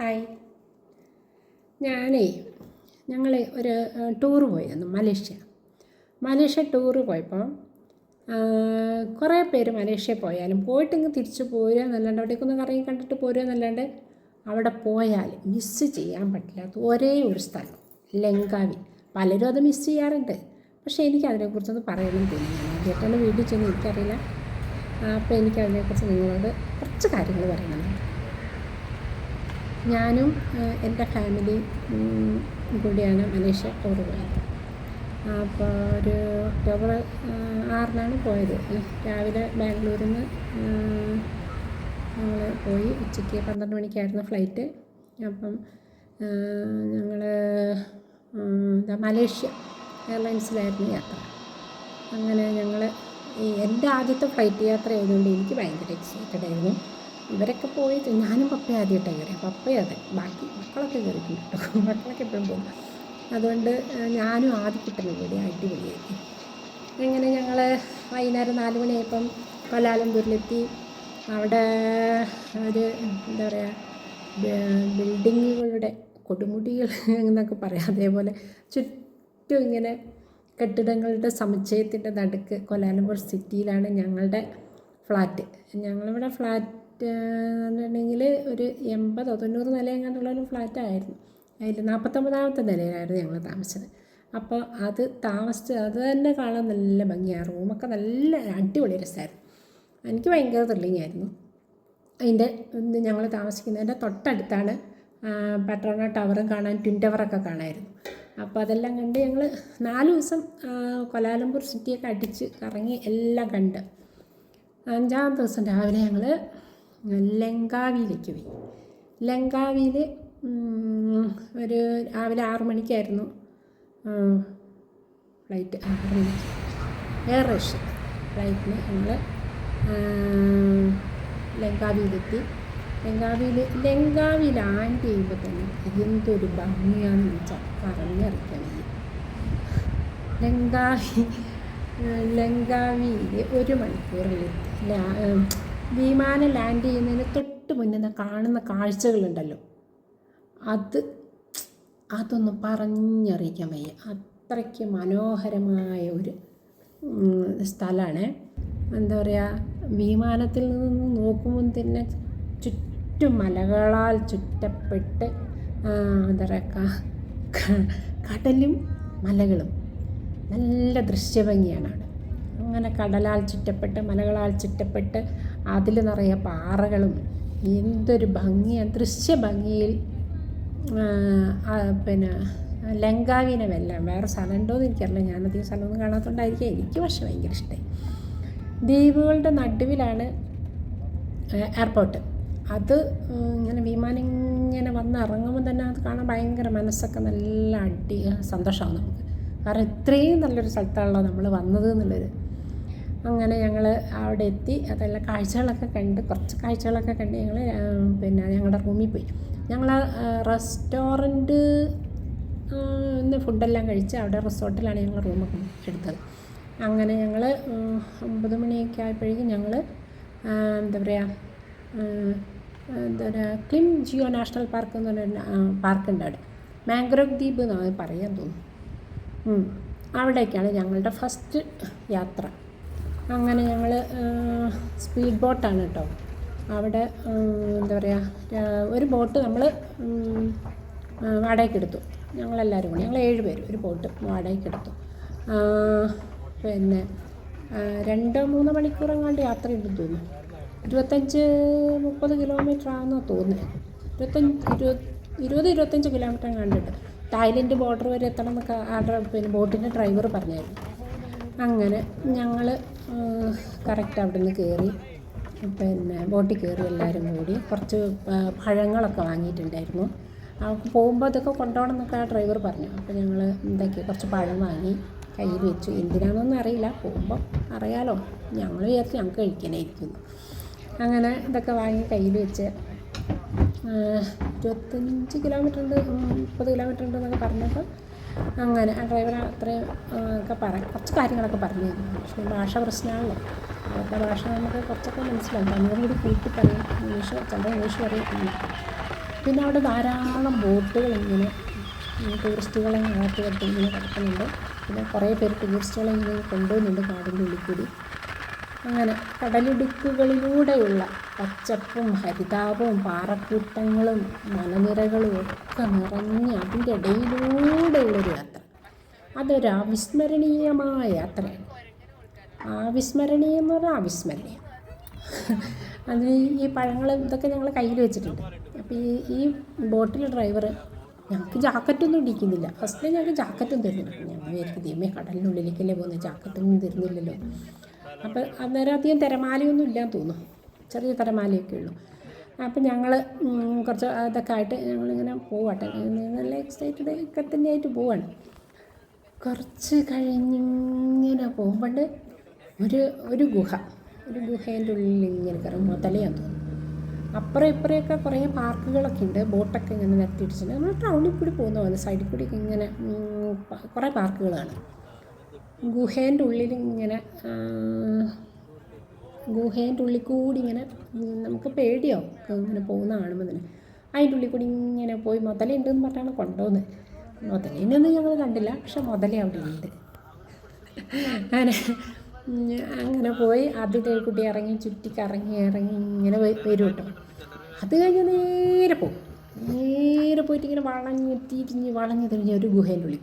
Hi ഞാനേ ഞങ്ങൾ ഒരു ടൂറ് പോയിരുന്നു മലേഷ്യ. മലേഷ്യ ടൂറ് പോയപ്പോൾ കുറേ പേര് മലേഷ്യ പോയാലും പോയിട്ടിങ്ങ് തിരിച്ച് പോരുക എന്നല്ലാണ്ട് അവിടേക്കൊന്ന് കറങ്ങി കണ്ടിട്ട് പോരുക എന്നല്ലാണ്ട് അവിടെ പോയാൽ മിസ്സ് ചെയ്യാൻ പറ്റില്ലാത്ത ഒരേ ഒരു സ്ഥലം ലങ്കാവി. പലരും അത് മിസ് ചെയ്യാറുണ്ട്. പക്ഷേ എനിക്ക് അതിനെക്കുറിച്ചൊന്ന് പറയാനും തോന്നുന്നില്ല ആദ്യമായിട്ടാണ് വീട്ടിൽ ചെന്ന് എനിക്കറിയില്ല. അപ്പോൾ എനിക്കതിനെക്കുറിച്ച് നിങ്ങളോട് കുറച്ച് കാര്യങ്ങൾ പറയണമെന്നുണ്ട് ഞാനും എന്റെ ഫാമിലി കൂടിയാണ് മലേഷ്യ ടൂർ പോയത്. അപ്പോൾ ഒരു ഒക്ടോബർ ആറിനാണ് പോയത്. രാവിലെ ബാംഗ്ലൂരിൽ നിന്ന് ഞങ്ങൾ പോയി ഉച്ചയ്ക്ക് പന്ത്രണ്ട് മണിക്കായിരുന്നു ഫ്ലൈറ്റ് അപ്പം ഞങ്ങൾ എന്താ മലേഷ്യ എയർലൈൻസിലായിരുന്നു യാത്ര. അങ്ങനെ ഞങ്ങൾ എന്റെ ആദ്യത്തെ ഫ്ലൈറ്റ് യാത്ര ആയതുകൊണ്ട് എനിക്ക് ഭയങ്കര എക്സൈറ്റഡ് ആയിരുന്നു. ഇവരൊക്കെ പോയി ഞാനും പപ്പ ആദ്യമായിട്ടാണ് കയറി പപ്പ അതെ. ബാക്കി മക്കളൊക്കെ കയറിയിട്ടുണ്ട് കേട്ടോ. മക്കളൊക്കെ എപ്പോഴും പോകും അതുകൊണ്ട് ഞാനും ആദ്യക്കുട്ടനും കൂടി അടിപൊളിയായിരുന്നു അങ്ങനെ ഞങ്ങൾ വൈകുന്നേരം നാല് മണിയായപ്പം പലാലംപൂരിലെത്തി അവിടെ ഒരു എന്താ പറയുക ബിൽഡിങ്ങുകളുടെ കൊടുമുടികൾ എന്നൊക്കെ പറയാം. അതേപോലെ ചുറ്റും ഇങ്ങനെ കെട്ടിടങ്ങളുടെ സമുച്ചയത്തിന്റെ നടുക്ക് കൊലാലംപൂർ സിറ്റിയിലാണ് ഞങ്ങളുടെ ഫ്ലാറ്റ്. ഞങ്ങളിവിടെ ഫ്ലാറ്റ് എന്നുണ്ടെങ്കിൽ ഒരു എൺപതോ തൊണ്ണൂറ് നിലയെങ്ങാണ്ടുള്ള ഒരു ഫ്ലാറ്റായിരുന്നു. അതിൽ നാൽപ്പത്തൊമ്പതാമത്തെ നിലയിലായിരുന്നു ഞങ്ങൾ താമസിച്ചത്. അപ്പോൾ അത് താമസിച്ച് അത് തന്നെ കാണാൻ നല്ല ഭംഗിയാണ് റൂമൊക്കെ നല്ല അടിപൊളി രസമായിരുന്നു. എനിക്ക് ഭയങ്കര ത്രില്ലിംഗ് ആയിരുന്നു. അതിന്റെ ഞങ്ങൾ താമസിക്കുന്നതിന്റെ തൊട്ടടുത്താണ് പട്രോണ ടവറും കാണാൻ ട്വിൻ ടവറൊക്കെ കാണാമായിരുന്നു അപ്പോൾ അതെല്ലാം കണ്ട് ഞങ്ങൾ നാല് ദിവസം കൊലാലംപൂർ സിറ്റിയൊക്കെ അടിച്ച് കറങ്ങി എല്ലാം കണ്ട്. അഞ്ചാം ദിവസം രാവിലെ ഞങ്ങൾ ലങ്കാവിയിലേക്ക് പോയി. ലങ്കാവിയിൽ ഒരു രാവിലെ ആറു മണിക്കായിരുന്നു. ഫ്ലൈറ്റ് ആറ് മണിക്ക്. എയർ റഷ്യ ഫ്ലൈറ്റിന് ഞങ്ങൾ ലങ്കാവിയിലെത്തി. ലങ്കാവിയിൽ ലങ്കാവി ലാൻഡ് ചെയ്യുമ്പോൾ തന്നെ എന്തൊരു ഭംഗിയാണെന്ന് വെച്ചാൽ പറഞ്ഞറിയിക്കാൻ ലങ്കാവി ലങ്കാവിയിൽ ഒരു മണിക്കൂറിൽ വിമാനം ലാൻഡ് ചെയ്യുന്നതിന് തൊട്ട് മുന്നേ കാണുന്ന കാഴ്ചകളുണ്ടല്ലോ. അത് അതൊന്നും പറഞ്ഞറിയിക്കാൻ വയ്യ. അത്രയ്ക്ക് മനോഹരമായ ഒരു സ്ഥലമാണ്. എന്താ പറയുക വിമാനത്തിൽ നിന്ന് നോക്കുമ്പോൾ തന്നെ ചുറ്റും മലകളാൽ ചുറ്റപ്പെട്ട് എന്താ പറയുക കടലും മലകളും. നല്ല ദൃശ്യഭംഗിയാണ് അങ്ങനെ കടലാൽ ചുറ്റപ്പെട്ട് മലകളാൽ ചുറ്റപ്പെട്ട് അതിൽ നിറയെ പാറകളും എന്തൊരു ഭംഗി ദൃശ്യഭംഗിയിൽ ആ, ആ, പിന്നെ ലങ്കാവിനമെല്ലാം വേറെ സ്ഥലം ഉണ്ടോ എന്ന് എനിക്കറിയില്ല ഞാനധികം സ്ഥലമൊന്നും കാണാത്തതുകൊണ്ടായിരിക്കും. എനിക്ക് പക്ഷേ ഭയങ്കര ഇഷ്ടമായി ദ്വീപുകളുടെ നടുവിലാണ് എയർപോർട്ട്. അത് ഇങ്ങനെ വിമാനം ഇങ്ങനെ വന്ന് ഇറങ്ങുമ്പോൾ തന്നെ അത് കാണാൻ ഭയങ്കര മനസ്സൊക്കെ നല്ല അടി സന്തോഷമാണ് നമുക്ക്. കാരണം ഇത്രയും നല്ലൊരു സ്ഥലത്താണല്ലോ നമ്മൾ വന്നത് എന്നുള്ളത് അങ്ങനെ ഞങ്ങൾ അവിടെ എത്തി. അതെല്ലാം കാഴ്ചകളൊക്കെ കണ്ട് കുറച്ച് കാഴ്ചകളൊക്കെ കണ്ട് ഞങ്ങൾ പിന്നെ ഞങ്ങളുടെ റൂമിൽ പോയി. ഞങ്ങൾ റെസ്റ്റോറന്റ് ഫുഡെല്ലാം കഴിച്ച് അവിടെ റിസോർട്ടിലാണ് ഞങ്ങൾ റൂമൊക്കെ എടുത്തത്. അങ്ങനെ ഞങ്ങൾ ഒമ്പത് മണിയൊക്കെ ആയപ്പോഴേക്കും ഞങ്ങൾ എന്താ പറയുക എന്താ പറയുക ക്ലിം ജിയോ നാഷണൽ പാർക്ക് എന്ന് പറഞ്ഞ പാർക്കുണ്ട് അവിടെ. മാംഗ്രോവ് ദ്വീപ് എന്നാണ് പറയാൻ തോന്നുന്നു. അവിടേക്കാണ് ഞങ്ങളുടെ ഫസ്റ്റ് യാത്ര. അങ്ങനെ ഞങ്ങൾ സ്പീഡ് ബോട്ടാണ് കേട്ടോ അവിടെ എന്താ പറയുക ഒരു ബോട്ട് നമ്മൾ വാടകയ്ക്ക് എടുത്തു. ഞങ്ങളെല്ലാവരും കൂടി ഞങ്ങൾ ഏഴ് പേര് ഒരു ബോട്ട് വാടകയ്ക്ക് എടുത്തു. പിന്നെ രണ്ടോ മൂന്നോ മണിക്കൂറെങ്ങാണ്ട് യാത്രയുണ്ടെന്ന് തോന്നുന്നു. ഇരുപത്തഞ്ച് മുപ്പത് കിലോമീറ്റർ ആണെന്നോ തോന്നുന്നത് ഇരുപത്തഞ്ച് ഇരുപത് ഇരുപത് ഇരുപത്തഞ്ച് കിലോമീറ്റർ കണ്ടിട്ട് തായ്ലൻഡ് ബോർഡർ വരെ എത്തണം എന്നൊക്കെ ആ പിന്നെ ബോട്ടിന്റെ ഡ്രൈവർ പറഞ്ഞായിരുന്നു. അങ്ങനെ ഞങ്ങൾ കറക്റ്റ് അവിടെ നിന്ന് കയറി പിന്നെ ബോട്ടിൽ കയറി എല്ലാവരും കൂടി. കുറച്ച് പഴങ്ങളൊക്കെ വാങ്ങിയിട്ടുണ്ടായിരുന്നു. ആ പോകുമ്പോൾ അതൊക്കെ കൊണ്ടുപോകണം എന്നൊക്കെ ആ ഡ്രൈവർ പറഞ്ഞു. അപ്പോൾ ഞങ്ങൾ എന്താക്കി കുറച്ച് പഴം വാങ്ങി കയ്യിൽ വെച്ചു. എന്തിനാണെന്നൊന്നും അറിയില്ല. പോകുമ്പോൾ അറിയാലോ. ഞങ്ങൾ വിചാരിച്ചു ഞങ്ങൾക്ക് കഴിക്കാനായിരിക്കുന്നു അങ്ങനെ ഇതൊക്കെ വാങ്ങി കയ്യിൽ വെച്ച് ഇരുപത്തഞ്ച് കിലോമീറ്റർ ഉണ്ട് മുപ്പത് കിലോമീറ്റർ ഉണ്ട് എന്നൊക്കെ പറഞ്ഞപ്പോൾ അങ്ങനെ ആ ഡ്രൈവർ അത്രയും ഒക്കെ പറ കുറച്ച് കാര്യങ്ങളൊക്കെ പറഞ്ഞു തന്നു പക്ഷേ ഭാഷ പ്രശ്നമാണല്ലോ. അവരുടെ ഭാഷ നമുക്ക് കുറച്ചൊക്കെ മനസ്സിലാവും. തമിഴും കൂടി കൂട്ടി പറയും. ഇംഗ്ലീഷ് ചില ഇംഗ്ലീഷ് പറയും പിന്നെ അവിടെ ധാരാളം ബോട്ടുകൾ ഇങ്ങനെ ടൂറിസ്റ്റുകളെ അകത്ത് കെട്ടി കിടക്കുന്നുണ്ട്. പിന്നെ കുറേ പേര് ടൂറിസ്റ്റുകളെ ഇങ്ങനെ കൊണ്ടുപോകുന്നുണ്ട് കാടിന്റെ ഉള്ളിൽ കൂടി. അങ്ങനെ കടലിടുക്കുകളിലൂടെയുള്ള പച്ചപ്പും ഹരിതാപവും പാറക്കൂട്ടങ്ങളും മലനിരകളും ഒക്കെ നിറഞ്ഞ് അതിന്റെ ഇടയിലൂടെയുള്ളൊരു യാത്ര. അതൊരു അവിസ്മരണീയമായ യാത്രയാണ്. അവിസ്മരണീയം എന്ന് പറഞ്ഞാൽ അവിസ്മരണീയം. അത് ഈ പഴങ്ങൾ ഇതൊക്കെ ഞങ്ങൾ കയ്യിൽ വെച്ചിട്ടുണ്ട്. അപ്പോൾ ഈ ഈ ബോട്ടിൽ ഡ്രൈവർ ഞങ്ങൾക്ക് ജാക്കറ്റൊന്നും ഇടിക്കുന്നില്ല. ഫസ്റ്റ് ഞങ്ങൾക്ക് ജാക്കറ്റും തരുന്നില്ല. ഞങ്ങൾ വിചാരിക്കും ദൈവമേ കടലിനുള്ളിലേക്കല്ലേ പോകുന്നത്? ജാക്കറ്റൊന്നും തരുന്നില്ലല്ലോ. അപ്പോൾ അന്നേരം അധികം തിരമാലയൊന്നും ഇല്ലാന്ന് തോന്നുന്നു. ചെറിയ തിരമാലയൊക്കെ ഉള്ളൂ. അപ്പം ഞങ്ങൾ കുറച്ച് അതൊക്കെ ആയിട്ട് ഞങ്ങളിങ്ങനെ പോവട്ടെ. നല്ല എക്സൈറ്റഡ് ഒക്കെ തന്നെയായിട്ട് പോവാണ്. കുറച്ച് കഴിഞ്ഞിങ്ങനെ പോകുമ്പോണ്ട് ഒരു ഒരു ഗുഹ. ഒരു ഗുഹേന്റെ ഉള്ളിൽ ഇങ്ങനെ കയറും. മുതലയാന്ന് തോന്നുന്നു. അപ്പുറം ഇപ്പുറമൊക്കെ കുറേ പാർക്കുകളൊക്കെ ഉണ്ട്. ബോട്ടൊക്കെ ഇങ്ങനെ നിർത്തിയിട്ടുണ്ട് നമ്മൾ ടൗണിൽ കൂടി പോകുന്ന പോലെ സൈഡിൽ കൂടി ഇങ്ങനെ കുറേ പാർക്കുകളാണ്. ഗുഹേന്റെ ഉള്ളിൽ ഇങ്ങനെ ഗുഹേന്റെ ഉള്ളിൽ കൂടി ഇങ്ങനെ നമുക്ക് പേടിയാവും ഇങ്ങനെ പോകുന്ന കാണുമ്പോൾ തന്നെ. അതിന്റെ ഉള്ളിൽ കൂടി ഇങ്ങനെ പോയി മുതലുണ്ടെന്ന് പറഞ്ഞാണ് കൊണ്ടുപോകുന്നത്. മുതലിനൊന്നും ഞങ്ങൾ കണ്ടില്ല പക്ഷെ മുതലേ അവിടെ ഉണ്ട്. അങ്ങനെ അങ്ങനെ പോയി. അതിന്റെ കുട്ടി ഇറങ്ങി ചുറ്റി കറങ്ങി ഇറങ്ങി ഇങ്ങനെ വരും കേട്ടോ. അത് കഴിഞ്ഞ് നേരെ പോകും നേരെ പോയിട്ട് ഇങ്ങനെ വളഞ്ഞ് തിരിഞ്ഞ് വളഞ്ഞ് തിരിഞ്ഞ് ഒരു ഗുഹേന്റെ ഉള്ളിൽ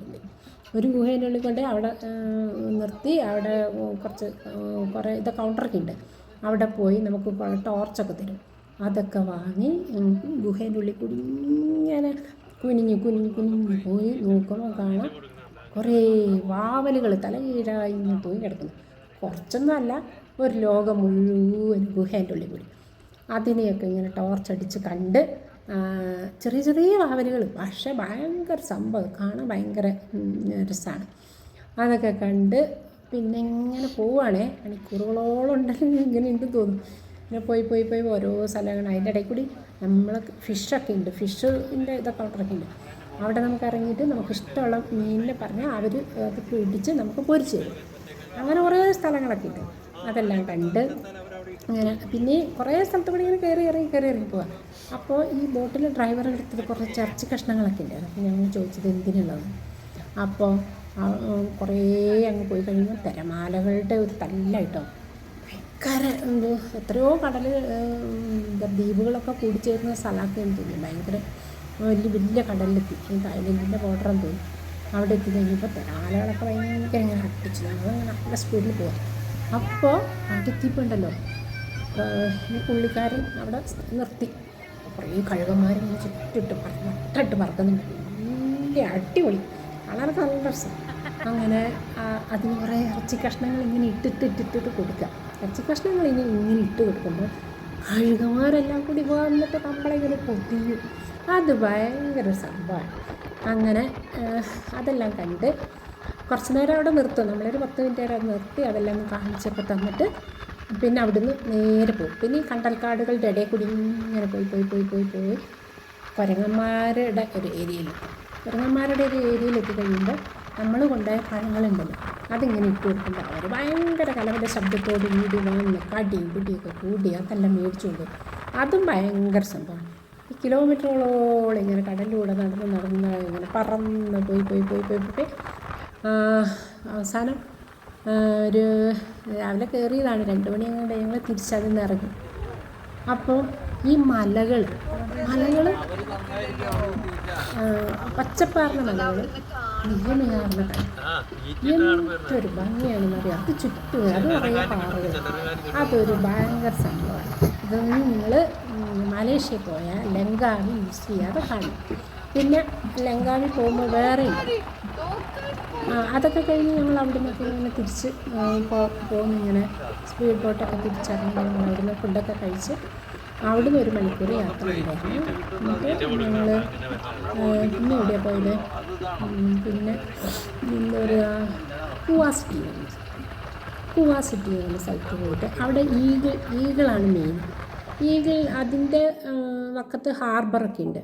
ഒരു ഗുഹേന്റെ ഉള്ളിൽ കൊണ്ട് അവിടെ നിർത്തി അവിടെ കുറച്ച് കുറേ ഇത് കൗണ്ടറൊക്കെ ഉണ്ട്. അവിടെ പോയി നമുക്ക് ടോർച്ചൊക്കെ തരും. അതൊക്കെ വാങ്ങി ഗുഹേന്റെ ഉള്ളിൽ കൂടി ഇങ്ങനെ കുനിഞ്ഞ് കുനിഞ്ഞ് കുനിഞ്ഞ് പോയി നോക്കുമ്പോൾ കാണാം കുറേ വാവലുകൾ തലകീഴായി പോയി കിടക്കുന്നു. കുറച്ചൊന്നുമല്ല ഒരു ലോകം മുഴുവൻ ഗുഹേന്റെ ഉള്ളിൽ കൂടി. അതിനെയൊക്കെ ഇങ്ങനെ ടോർച്ചടിച്ച് കണ്ട് ചെറിയ ചെറിയ വാവലുകൾ. പക്ഷേ ഭയങ്കര സംഭവം. കാണാൻ ഭയങ്കര രസമാണ് അതൊക്കെ കണ്ട് പിന്നെ ഇങ്ങനെ പോവുകയാണേ മണിക്കൂറുകളോളം ഉണ്ടെങ്കിൽ ഇങ്ങനെ ഉണ്ട് തോന്നും പിന്നെ പോയി പോയി പോയി ഓരോ സ്ഥലങ്ങൾ. അതിന്റെ ഇടയിൽ കൂടി നമ്മൾ ഫിഷൊക്കെ ഉണ്ട് ഫിഷിന്റെ ഇതൊക്കെ കൗണ്ടറൊക്കെ ഉണ്ട് അവിടെ നമുക്ക് ഇറങ്ങിയിട്ട് നമുക്ക് ഇഷ്ടമുള്ള മീനിനെ പറഞ്ഞാൽ അവർ അത് പിടിച്ച് നമുക്ക് പൊരിച്ച് തരും. അങ്ങനെ കുറേ സ്ഥലങ്ങളൊക്കെ ഉണ്ട് അതെല്ലാം കണ്ട് അങ്ങനെ പിന്നെ കുറേ സ്ഥലത്ത് കൂടി ഇങ്ങനെ കയറി ഇറങ്ങി കയറി ഇറങ്ങി പോവാം. അപ്പോൾ ഈ ബോട്ടിൽ ഡ്രൈവർ എടുത്തത് കുറച്ച് ചർച്ച് കഷ്ണങ്ങളൊക്കെ ഉണ്ടായിരുന്നു അപ്പോൾ ഞങ്ങൾ ചോദിച്ചത് എന്തിനുള്ളത് അപ്പോൾ കുറേ അങ്ങ് പോയി കഴിയുമ്പോൾ തിരമാലകളുടെ ഒരു തല്ലായിട്ടോ. ഭയങ്കര എന്തോ എത്രയോ കടൽ ദ്വീപുകളൊക്കെ കൂടിച്ചേരുന്ന സ്ഥലമൊക്കെ എന്ന് തോന്നുന്നു. ഭയങ്കര വലിയ വലിയ കടലിലെത്തി തായ്ലൻഡിന്റെ ബോർഡറെന്ന് തോന്നി അവിടെ എത്തി കഴിഞ്ഞപ്പോൾ തിരമാലകളൊക്കെ ഭയങ്കര ഇങ്ങനെ അട്ടിച്ചു ഞങ്ങൾ നല്ല സ്പീഡിൽ പോകാം അപ്പോൾ അടുത്തിപ്പുണ്ടല്ലോ പുള്ളിക്കാരൻ അവിടെ നിർത്തി. കുറേ കഴുകന്മാരിങ്ങനെ ചുറ്റിട്ട് പറന്നിട്ട് പറക്കുന്നുണ്ട്. വലിയ അടിപൊളി. വളരെ നല്ല രസം. അങ്ങനെ അതിന് കുറേ ഇറച്ചി കഷ്ണങ്ങൾ ഇങ്ങനെ ഇട്ടിട്ട് ഇട്ടിട്ടിട്ട് കൊടുക്കുക. ഇറച്ചി കഷ്ണങ്ങൾ ഇനി ഇങ്ങനെ ഇട്ട് കൊടുക്കുമ്പോൾ കഴുകന്മാരെല്ലാം കൂടി വന്നിട്ട് നമ്മളെ ഇങ്ങനെ പൊതിയും. അത് ഭയങ്കര സംഭവമാണ്. അങ്ങനെ അതെല്ലാം കണ്ട് കുറച്ച് നേരം അവിടെ നിർത്തും. നമ്മളൊരു പത്ത് മിനിറ്റ് അത് നിർത്തി അതെല്ലാം കാണിച്ചൊക്കെ തന്നിട്ട് പിന്നെ അവിടുന്ന് നേരെ പോകും. പിന്നെ ഈ കണ്ടൽക്കാടുകളുടെ ഇടയിൽ കൂടി ഇങ്ങനെ പോയി പോയി പോയി പോയി പോയി കുരങ്ങന്മാരുടെ ഒരു ഏരിയയിൽ കുരങ്ങന്മാരുടെ ഒരു ഏരിയയിൽ എത്തിക്കഴിയുമ്പോൾ നമ്മൾ കൊണ്ടുപോയ പഴങ്ങളുണ്ടല്ലോ അതിങ്ങനെ ഇട്ട് കൊടുക്കുമ്പോൾ അവർ ഭയങ്കര കലവിന്റെ ശബ്ദത്തോട് വീട് വന്ന് കടിയും പിടിയൊക്കെ കൂടി അതെല്ലാം മേടിച്ചു കൊണ്ടു അതും ഭയങ്കര സംഭവമാണ്. ഈ കിലോമീറ്ററുകളോളം ഇങ്ങനെ കടലിലൂടെ നടന്ന് നടന്ന് ഇങ്ങനെ പറന്ന് പോയി പോയി പോയി പോയി പോയി അവസാനം ഒരു രാവിലെ കയറിയതാണ്. രണ്ട് മണി അങ്ങോട്ട് ഞങ്ങൾ തിരിച്ചതിൽ നിന്ന് ഇറങ്ങി. അപ്പോൾ ഈ മലകൾ മലകൾ പച്ചപ്പാർന്ന മലകൾ എന്തൊരു ഭംഗിയാണെന്ന് അറിയാം അത് ചുറ്റും അത് കുറേ പാറകൾ അതൊരു ഭയങ്കര സംഭവമാണ്. ഇതൊന്നും നിങ്ങൾ മലേഷ്യ പോയാൽ ലങ്കാവി യൂസ് ചെയ്യാതെ കാണും. പിന്നെ ലങ്കാവി പോകുമ്പോൾ വേറെ അതൊക്കെ കഴിഞ്ഞ് ഞങ്ങൾ അവിടെ നിന്നൊക്കെ ഇങ്ങനെ തിരിച്ച് പോകുന്നു ഇങ്ങനെ സ്പീഡ് ബോട്ടൊക്കെ തിരിച്ചറിഞ്ഞ് ഞങ്ങൾ അവിടെ നിന്ന് ഫുഡൊക്കെ കഴിച്ച് അവിടെ നിന്ന് ഒരു മണിക്കൂർ യാത്ര ഉണ്ടായിരുന്നു. എന്നിട്ട് ഞങ്ങൾ പിന്നെ എവിടെയാണ് പോയത്? പിന്നെ എന്താ പറയുക കുവാ സിറ്റി കുവാ സിറ്റി എന്ന സ്ഥലത്ത് പോയിട്ട് അവിടെ ഈഗിൾ ഈഗിളാണ് മെയിൻ ഈഗിൾ അതിന്റെ വക്കത്ത് ഹാർബറൊക്കെ ഉണ്ട്.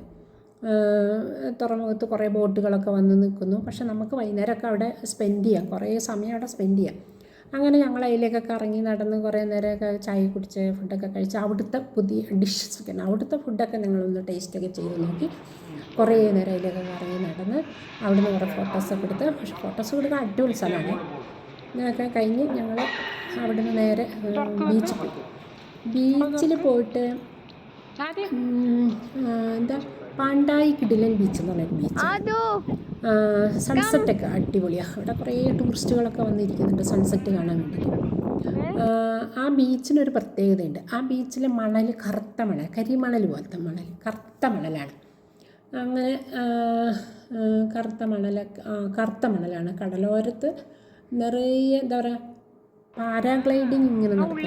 തുറമുഖത്ത് കുറേ ബോട്ടുകളൊക്കെ വന്ന് നിൽക്കുന്നു. പക്ഷെ നമുക്ക് വൈകുന്നേരമൊക്കെ അവിടെ സ്പെൻഡ് ചെയ്യാം. കുറേ സമയം അവിടെ സ്പെൻഡ് ചെയ്യാം. അങ്ങനെ ഞങ്ങൾ അതിലേക്കൊക്കെ ഇറങ്ങി നടന്ന് കുറേ നേരമൊക്കെ ചായ കുടിച്ച് ഫുഡൊക്കെ കഴിച്ച് അവിടുത്തെ പുതിയ ഡിഷസ് ഒക്കെ അവിടുത്തെ ഫുഡൊക്കെ ഞങ്ങളൊന്ന് ടേസ്റ്റൊക്കെ ചെയ്ത് നോക്കി. കുറേ നേരം അതിലേക്ക് ഇറങ്ങി നടന്ന് അവിടുന്ന് കുറേ ഫോട്ടോസൊക്കെ എടുത്ത്. പക്ഷേ ഫോട്ടോസ് എടുക്കാൻ അടിപൊളി സ്ഥലമാണ്. ഇതൊക്കെ കഴിഞ്ഞ് ഞങ്ങൾ അവിടുന്ന് നേരെ ബീച്ചിൽ പോയി. ബീച്ചിൽ പോയിട്ട് എന്താ? പാണ്ടായി കിടിലൻ ബീച്ച് എന്ന് പറയുന്ന ബീച്ച് സൺസെറ്റൊക്കെ അടിപൊളിയാണ് അവിടെ കുറേ ടൂറിസ്റ്റുകളൊക്കെ വന്നിരിക്കുന്നുണ്ട് സൺസെറ്റ് കാണാൻ വേണ്ടിയിട്ട് ആ, ബീച്ചിനൊരു പ്രത്യേകതയുണ്ട്. ആ ബീച്ചിലെ മണൽ കറുത്ത മണൽ കരിമണൽ പോലത്തെ മണൽ കറുത്ത മണലാണ്. അങ്ങനെ കറുത്ത മണലൊക്കെ കറുത്ത മണലാണ്. കടലോരത്ത് നിറയെ എന്താ പറയുക പാരാഗ്ലൈഡിങ് ഇങ്ങനെ നടക്കുന്നുണ്ട്.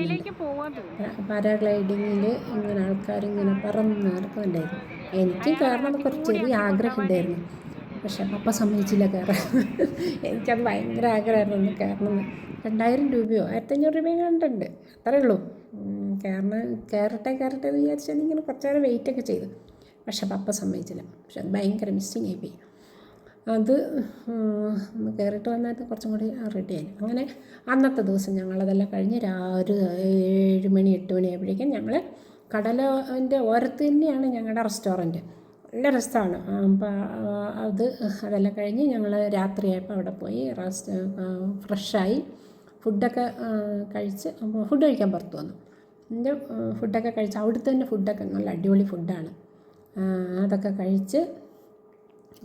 പാരാഗ്ലൈഡിങ്ങിൽ ഇങ്ങനെ ആൾക്കാരിങ്ങനെ പറന്ന് നടക്കുന്നുണ്ടായിരുന്നു. എനിക്ക് കയറണം കുറച്ച് ചെറിയ ആഗ്രഹം ഉണ്ടായിരുന്നു. പക്ഷെ പപ്പ സമ്മതിച്ചില്ല കയറാൻ എനിക്കത് ഭയങ്കര ആഗ്രഹമായിരുന്നു ഒന്ന് കയറണമെന്ന് രണ്ടായിരം രൂപയോ? ആയിരത്തഞ്ഞൂറ് രൂപയും കണ്ടുണ്ട് അത്രേ ഉള്ളൂ. കയറണ കയറട്ടെ കയറട്ടെ എന്ന് വിചാരിച്ചാൽ ഇങ്ങനെ കുറച്ച് നേരം വെയിറ്റ് ഒക്കെ ചെയ്തു. പക്ഷെ പപ്പ സമ്മതിച്ചില്ല. പക്ഷെ അത് ഭയങ്കര മിസ്സിങ് ആയി പോയി. അത് കയറിയിട്ട് വന്നായിരുന്നു കുറച്ചും കൂടി റെഡിയായി അങ്ങനെ അന്നത്തെ ദിവസം ഞങ്ങളതെല്ലാം കഴിഞ്ഞ് ഒരു ഏഴ് മണി എട്ട് മണി ആയപ്പോഴേക്കും ഞങ്ങൾ കടലിന്റെ ഓരത്ത് തന്നെയാണ് ഞങ്ങളുടെ റെസ്റ്റോറന്റ്. നല്ല രസമാണ്. അപ്പോൾ അത് അതെല്ലാം കഴിഞ്ഞ് ഞങ്ങൾ രാത്രിയായപ്പോൾ അവിടെ പോയി റെസ്റ്റ് ഫ്രഷായി ഫുഡൊക്കെ കഴിച്ച് ഫുഡ് കഴിക്കാൻ പുറത്തു വന്നു. എന്റെ ഫുഡൊക്കെ കഴിച്ച് അവിടുത്തെ തന്നെ ഫുഡൊക്കെ നല്ല അടിപൊളി ഫുഡാണ്. അതൊക്കെ കഴിച്ച്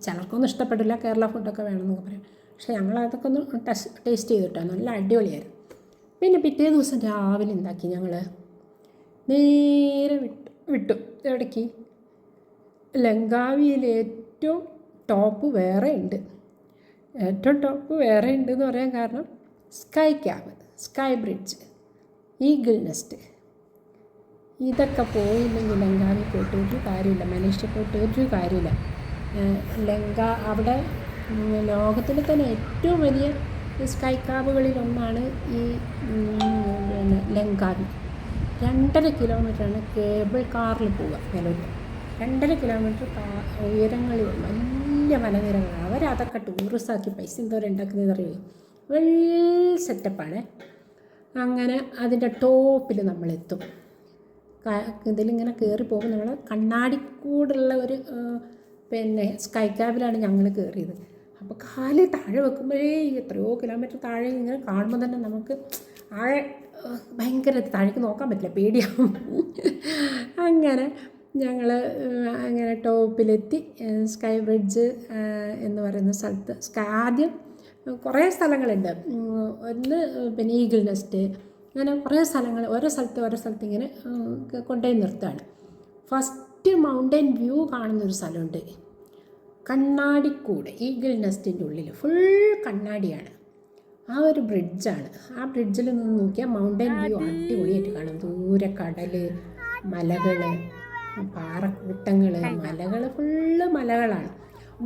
ചിലർക്കൊന്നും ഇഷ്ടപ്പെടില്ല കേരള ഫുഡൊക്കെ വേണമെന്നൊക്കെ പറയും. പക്ഷേ ഞങ്ങൾ അതൊക്കെ ഒന്ന് ടെസ്റ്റ് ടേസ്റ്റ് ചെയ്തിട്ടോ? നല്ല അടിപൊളിയായിരുന്നു. പിന്നെ പിറ്റേ ദിവസം രാവിലെ എന്താക്കി ഞങ്ങൾ നേരെ വിട്ടു വിട്ടു. എവിടേക്ക് ലങ്കാവിയിൽ ഏറ്റവും ടോപ്പ് വേറെ ഉണ്ട്. ഏറ്റവും ടോപ്പ് വേറെ ഉണ്ട് എന്ന് പറയാൻ കാരണം sky cab sky bridge eagle nest. ഇതൊക്കെ പോയില്ലെങ്കിൽ ലങ്കാവിൽ പോയിട്ട് ഒരു കാര്യമില്ല. മലേഷ്യ പോയിട്ട് ഒരു കാര്യമില്ല. ലങ്ക അവിടെ ലോകത്തിലെ തന്നെ ഏറ്റവും വലിയ സ്കൈ ക്യാബുകളിലൊന്നാണ് ഈ പിന്നെ ലങ്കാവി. രണ്ടര കിലോമീറ്ററാണ് കേബിൾ കാറിൽ പോവുക നിലവിൽ. രണ്ടര കിലോമീറ്റർ കാ ഉയരങ്ങളിൽ വലിയ മലനിരകളാണ് അവരതൊക്കെ ടൂറിസ്റ്റാക്കി പൈസ എന്തോരം ഉണ്ടാക്കുന്നത് അറിയുമോ വെൽ സെറ്റപ്പാണ്. അങ്ങനെ അതിന്റെ ടോപ്പിൽ നമ്മളെത്തും. ഇതിലിങ്ങനെ കയറി പോകും. നമ്മൾ കണ്ണാടിക്കൂടുള്ള ഒരു പിന്നെ സ്കൈ ക്യാബിലാണ് ഞങ്ങൾ കയറിയത് അപ്പോൾ കാൽ താഴെ വെക്കുമ്പോഴേ എത്രയോ കിലോമീറ്റർ താഴെ ഇങ്ങനെ കാണുമ്പോൾ തന്നെ നമുക്ക് ആഴെ ഭയങ്കര താഴേക്ക് നോക്കാൻ പറ്റില്ല പേടിയാവും. അങ്ങനെ ഞങ്ങൾ അങ്ങനെ ടോപ്പിലെത്തി സ്കൈ ബ്രിഡ്ജ് എന്ന് പറയുന്ന സ്ഥലത്ത് സ്കൈ ആദ്യം കുറേ സ്ഥലങ്ങളുണ്ട്. ഒന്ന് പിന്നെ ഈഗിൾ നെസ്റ്റ് അങ്ങനെ കുറേ സ്ഥലങ്ങൾ ഓരോ സ്ഥലത്ത് ഓരോ സ്ഥലത്ത് ഇങ്ങനെ കൊണ്ടുപോയി നിർത്തുകയാണ്. ഫസ്റ്റ് മൗണ്ടൻ വ്യൂ കാണുന്ന ഒരു സ്ഥലമുണ്ട്. കണ്ണാടിക്കൂട് ഈഗിൾ നെസ്റ്റിന്റെ ഉള്ളിൽ ഫുൾ കണ്ണാടിയാണ്. ആ ഒരു ബ്രിഡ്ജാണ് ആ ബ്രിഡ്ജിൽ നിന്ന് നോക്കിയാൽ മൗണ്ടൻ വ്യൂ അടിപൊളിയായിട്ട് കാണും. ദൂരെ കടൽ മലകൾ പാറക്കൂട്ടങ്ങൾ മലകൾ ഫുള്ള് മലകളാണ്.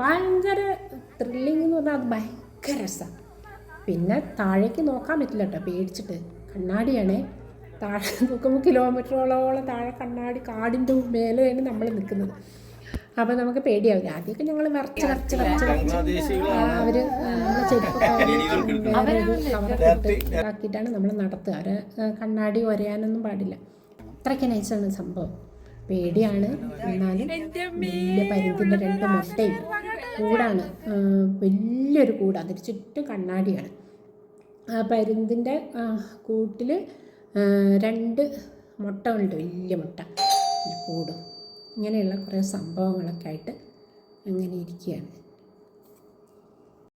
ഭയങ്കര ത്രില്ലിംഗ് എന്ന് പറഞ്ഞാൽ അത് ഭയങ്കര രസമാണ് പിന്നെ താഴേക്ക് നോക്കാൻ പറ്റില്ല കേട്ടോ പേടിച്ചിട്ട്. കണ്ണാടിയാണേ. താഴെ നോക്കുമ്പോൾ കിലോമീറ്ററോളോളം താഴെ കണ്ണാടി കാടിന്റെ മേലെയാണ് നമ്മൾ നിൽക്കുന്നത് അപ്പോൾ നമുക്ക് പേടിയാവില്ല. ആദ്യമൊക്കെ ഞങ്ങൾ വിറച്ച് വിറച്ച് വിറച്ച് വിറച്ച് അവർ നമ്മളെ ചെരുപ്പ് വേറെ ഒരു കവറൊക്കെ നമ്മൾ നടത്തുക. അവരെ കണ്ണാടി ഒരയാനൊന്നും പാടില്ല. അത്രയ്ക്ക് നൈസാണ് സംഭവം. പേടിയാണ്. എന്നാലും വലിയ പരുന്തിന്റെ രണ്ട് മുട്ടയും കൂടാണ്. വലിയൊരു കൂട്. അതിന് ചുറ്റും കണ്ണാടിയാണ്. ആ പരുന്തിന്റെ കൂട്ടിൽ രണ്ട് മുട്ട ഉണ്ട്. വലിയ മുട്ട. കൂടും. ഇങ്ങനെയുള്ള കുറേ സംഭവങ്ങളൊക്കെ ആയിട്ട് അങ്ങനെ ഇരിക്കുകയാണ്.